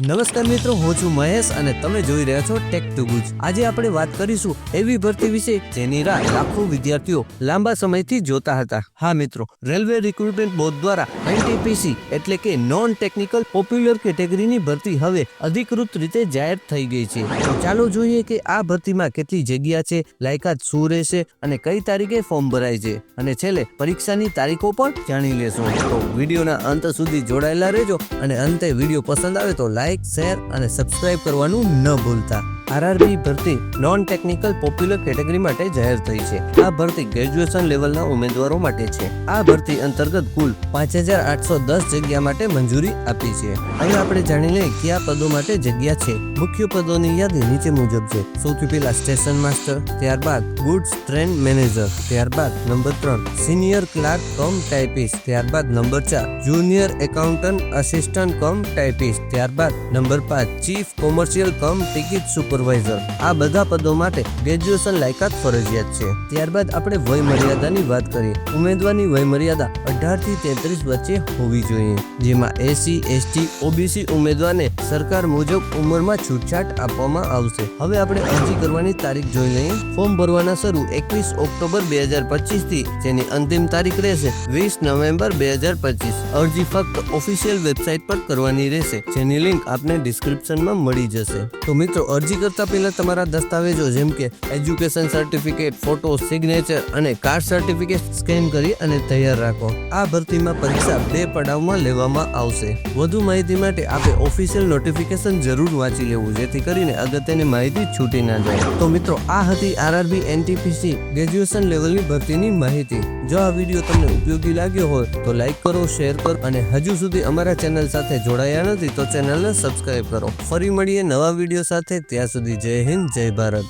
નમસ્કાર મિત્રો, હું છું મહેશ અને તમે જોઈ રહ્યા છો ટેક ટુ ગુજ આજે આપણે વાત કરીશું એવી ભરતી વિશે જેની રાહ લાખો વિદ્યાર્થીઓ લાંબા સમયથી જોતા હતા. હા મિત્રો, રેલવે રિક્રુટમેન્ટ બોર્ડ દ્વારા એનટીપીસી એટલે કે નોન ટેકનિકલ પોપ્યુલર કેટેગરીની ભરતી હવે અધિકૃત રીતે જાહેર થઈ ગઈ છે. તો ચાલો જોઈએ કે આ ભરતીમાં કેટલી જગ્યા છે, લાયકાત શું રહેશે અને કઈ તારીખે ફોર્મ ભરાય છે. અને છેલ્લે પરીક્ષાની તારીખો પણ જાણી લેશું. તો વિડીયોના અંત સુધી જોડાયેલા રહેજો અને અંતે વીડિયો પસંદ આવે તો લાઈક શેર અને સબસ્ક્રાઇબ કરવાનું ન ભૂલતા. આરઆરબી ભરતી નોન ટેકનિકલ પોપ્યુલર કેટેગરી માટે જાહેર થઈ છે. આ ભરતી ગ્રેજ્યુએશન લેવલના ઉમેદવારો માટે છે. આ ભરતી અંતર્ગત કુલ પાંચ હજાર આઠસો દસ જગ્યા માટે મંજૂરી આપી છે. હવે આપણે જાણી લઈએ કયા પદો માટે જગ્યા છે. મુખ્ય પદોની યાદી નીચે મુજબ છે. સૌથી પહેલા સ્ટેશન માસ્ટર ત્યારબાદ ગુડ્સ ટ્રેન મેનેજર ત્યારબાદ નંબર ત્રણ સિનિયર ક્લાર્ક કમ ટાઈપિસ્ટ ત્યારબાદ નંબર ચાર junior accountant assistant cum typist ત્યારબાદ નંબર પાંચ chief commercial cum ticket supervisor આ બધા પદો માટે ગ્રેજ્યુએશન લાયકાત ફરજિયાત છે. ત્યારબાદ આપણે વય મર્યાદાની વાત કરીએ. ઉમેદવારની વય મર્યાદા અઢારથી તેત્રીસ વચ્ચે હોવી જોઈએ. જેમાં એસી એસટી ઓબીસી ઉમેદવારને સરકાર મુજબ ઉંમરમાં છૂટછાટ આપવામાં આવશે. હવે આપણે અરજી કરવાની તારીખ જોઈ લઈએ. ફોર્મ ભરવાના શરૂ એકવીસ ઓક્ટોબર બે હજાર પચીસથી. જેની અંતિમ તારીખ રહેશે વીસ નવેમ્બર બે હજાર પચીસ. અરજી ફક્ત ઓફિશિયલ વેબસાઇટ પર કરવાની રહેશે. જેની લિંક આપને ડિસ્ક્રિપ્શનમાં મળી જશે. તો મિત્રો, અરજી કરતા પહેલા તમારા દસ્તાવેજો જેમ કે એજ્યુકેશન સર્ટિફિકેટ, ફોટો સિગ્નેચર અને કાસ્ટ સર્ટિફિકેટ સ્કેન કરી અને તૈયાર રાખો. આ ભરતીમાં પરીક્ષા બે પડાવમાં લેવામાં આવશે. વધુ માહિતી માટે આપે ઓફિશિયલ નોટિફિકેશન જરૂર વાંચી લેવું, જેથી કરીને અગત્યની માહિતી છૂટી ના જાય. તો મિત્રો, આ હતી આરઆરબી એનટીપીસી ગ્રેજ્યુએશન લેવલની ભરતીની માહિતી. જો આ વીડિયો તમને ઉપયોગી લાગ્યો હોય, તો લાઈક કરો શેર કરો અને હજુ સુધી અમારા ચેનલ સાથે જોડાયા નથી, તો ચેનલને સબસ્ક્રાઇબ કરો. ફરી મળીએ નવા વીડિયો સાથે. ત્યાં સુધી જય હિન્દ જય ભારત.